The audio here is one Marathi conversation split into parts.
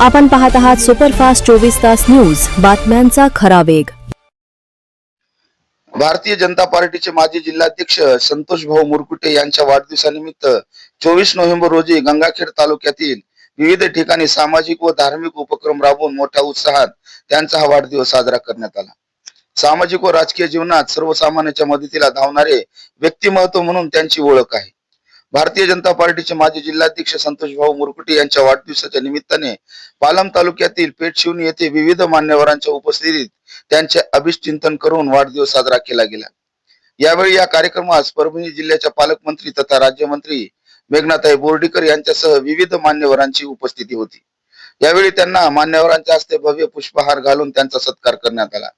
आपण पाहत आहात सुपरफास्ट चोवीस तास न्यूज. बातम्यांचा खरा वेग. भारतीय जनता पार्टीचे माजी जिल्हाध्यक्ष संतोष भाऊ मुरकुटे यांच्या वाढदिवसानिमित्त चोवीस नोव्हेंबर रोजी गंगाखेड तालुक्यातील विविध ठिकाणी सामाजिक व धार्मिक उपक्रम राबवून मोठ्या उत्साहात त्यांचा हा वाढदिवस साजरा करण्यात आला. सामाजिक व राजकीय जीवनात सर्वसामान्यांच्या मदतीला धावणारे व्यक्तिमत्व म्हणून त्यांची ओळख आहे. भारतीय जनता पार्टीचे माजी जिल्हाध्यक्ष संतोष भाऊ मुरकुटे यांच्या वाढदिवसाच्या निमित्ताने पालम तालुक्यातील पेठशिवनी येथे विविध मान्यवरांच्या उपस्थितीत त्यांचे अभिचिंतन करून वाढदिवस साजरा केला गेला. यावेळी या कार्यक्रमास परभणी जिल्ह्याच्या पालकमंत्री तथा राज्यमंत्री मेघनाताई बोर्डीकर यांच्यासह विविध मान्यवरांची उपस्थिती होती. यावेळी त्यांना मान्यवरांच्या हस्ते भव्य पुष्पहार घालून त्यांचा सत्कार करण्यात आला.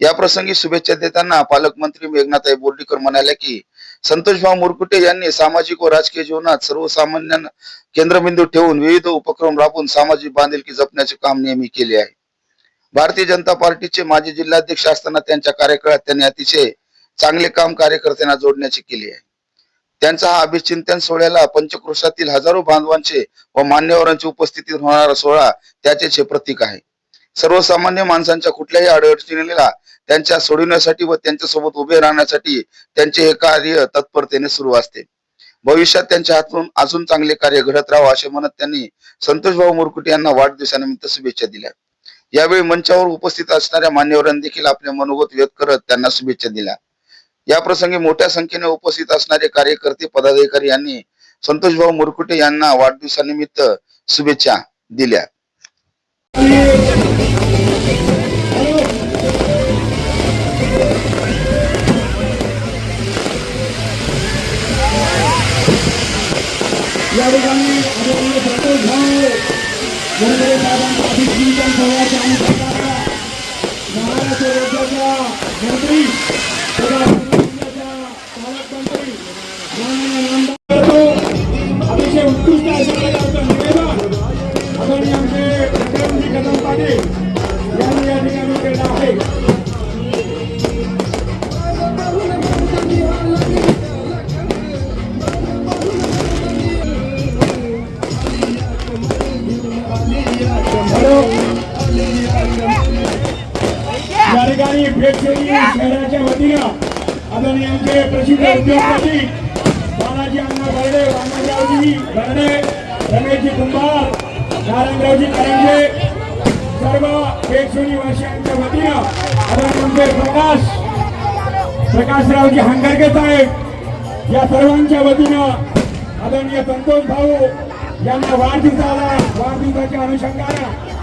या प्रसंगी शुभेच्छा देताना पालकमंत्री मेघनाताई बोर्डीकर म्हणाल्या की संतोषभाऊ मुरकुटे यांनी सामाजिक व राजकीय जीवनात सर्वसामान्यांना केंद्रबिंदू ठेवून विविध उपक्रम राबवून सामाजिक बांधिलकी जपण्याचे काम नेहमी केले आहे. भारतीय जनता पार्टीचे माजी जिल्हाध्यक्ष असताना त्यांच्या कार्यकाळात त्यांनी अतिशय चांगले काम कार्यकर्त्यांना जोडण्याचे केले आहे. त्यांचा हा अभिचिंतन सोहळ्याला पंचक्रोशातील हजारो बांधवांचे व मान्यवरांची उपस्थितीत होणारा सोहळा त्याचेच हे प्रतीक आहे. सर्वसामान्य माणसांच्या कुठल्याही अडचणीला त्यांच्या सोडविण्यासाठी व त्यांच्यासोबत उभे राहण्यासाठी त्यांचे हे कार्य तत्परतेने सुरू असते. भविष्यात त्यांच्या हातून अजून चांगले कार्य घडत राहावं असे म्हणत त्यांनी संतोषभाऊ मुरकुटे यांना वाढदिवसानिमित्त शुभेच्छा दिल्या. यावेळी मंचावर उपस्थित असणाऱ्या मान्यवरांनी देखील आपले मनोगत व्यक्त करत त्यांना शुभेच्छा दिल्या. या प्रसंगी मोठ्या संख्येने उपस्थित असणारे कार्यकर्ते पदाधिकारी यांनी संतोषभाऊ मुरकुटे यांना वाढदिवसानिमित्त शुभेच्छा दिल्या. या ठिकाणी आदरणीय संतोष भाऊ वनगरे साहेबांचा सोहळ्याच्या महाराष्ट्र राज्याच्या मंत्री तथा जिल्ह्याच्या पालकमंत्री माननीय ठिकाणी भेट पेठशेरी शहराच्या वतीनं आदरणीय आमचे प्रसिद्ध उद्योगपती बालाजी अण्णा बर्डे वामनरावजी बर्डे रमेशजी कुंभार नारायणरावजी करंजे सर्व पेठशेरी वासियांच्या वतीनं आदरणीय आमचे प्रकाश प्रकाशरावजी हंगरगे साहेब या सर्वांच्या वतीनं आदरणीय संतोष भाऊ यांना वाढदिवसाला वाढदिवसाच्या अनुषंगानं